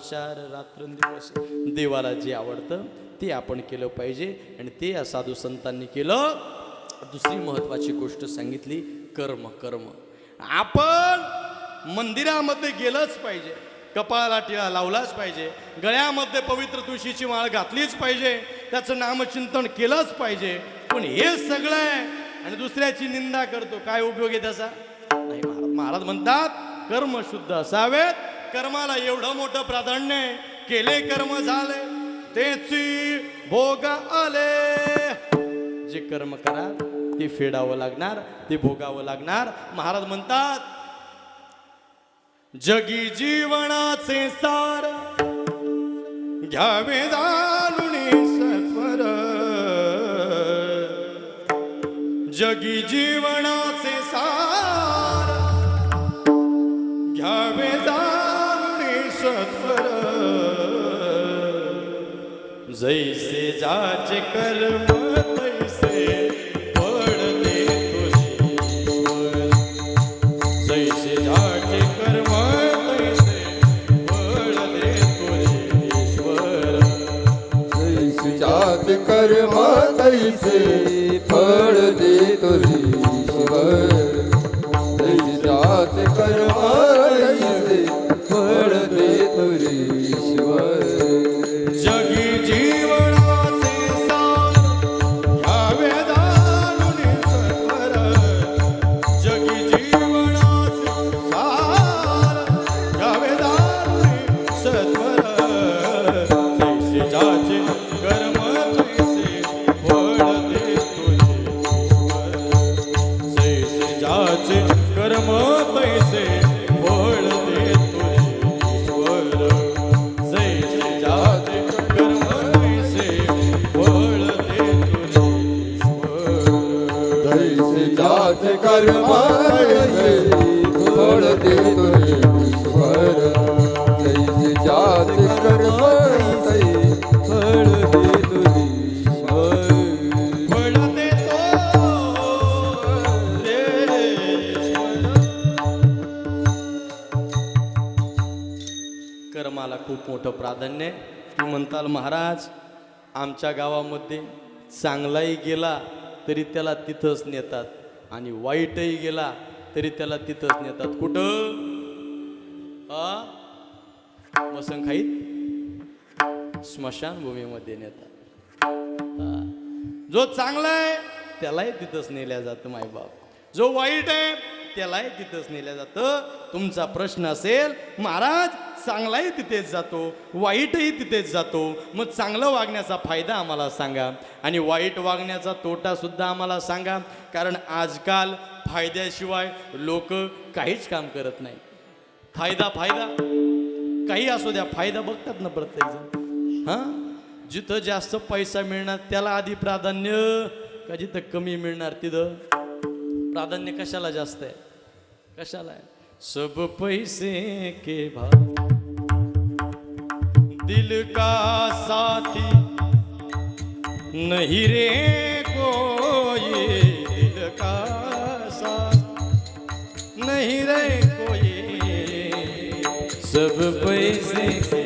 चार रात्रंदिवस देवाला जे आवडतं ते आपण केलं पाहिजे. आणि ते या साधू संतांनी केलं. दुसरी महत्वाची गोष्ट सांगितली कर्म कर्म. आपण मंदिरामध्ये गेलंच पाहिजे. कपाळाला टिळा लावलाच पाहिजे. गळ्यामध्ये पवित्र तुळशीची माळ घातलीच पाहिजे. त्याचं नामचिंतन केलंच पाहिजे. पण हे सगळं आहे. आणि दुसऱ्याची निंदा करतो. काय उपयोग आहे त्याचा? नाही महाराज महाराज म्हणतात कर्म शुद्ध असावेत कर्माला एवढं मोठं प्राधान्य आहे. केले कर्म झाले त्याची भोग आले. जे कर्म करा ते फेडावं लागणार ते भोगावं लागणार. महाराज म्हणतात जगी जीवनाचे सार घ्यावे सफर. जगी जीवनाचे सार जाणून सत्वर जैसे जाचे कर्म तैसे फळ तैसे कर्म फळ ईश्वर तैसे जात कर्म फळ कर्माला खूप मोठं प्राधान्य आहे. म्हणताल महाराज आमच्या गावामध्ये चांगलाही गेला तरी त्याला तिथंच नेतात. आणि वाईटही गेला तरी त्याला तिथंच नेतात. कुठं? आ? स्मशान स्मशानभूमीमध्ये नेतात. जो चांगला आहे त्यालाही तिथंच नेल्या जातं मायबाप. जो वाईट आहे त्यालाही तिथंच नेलं जातं. तुमचा प्रश्न असेल महाराज चांगलाही तिथेच जातो वाईटही तिथेच जातो. मग चांगलं वागण्याचा फायदा आम्हाला सांगा. आणि वाईट वागण्याचा तोटासुद्धा आम्हाला सांगा. कारण आजकाल फायद्याशिवाय लोक काहीच काम करत नाही. फायदा फायदा. काही असू द्या फायदा बघतात ना प्रत्येकजण. हां? जिथं जास्त पैसा मिळणार त्याला आधी प्राधान्य का जिथं कमी मिळणार तिथं? प्राधान्य कशाला जास्त आहे? कशाला आहे? सब पैसे के भाव। दिल का साथी, नहीं रे कोई दिल का साथ, नहीं रे कोई। सब पैसे के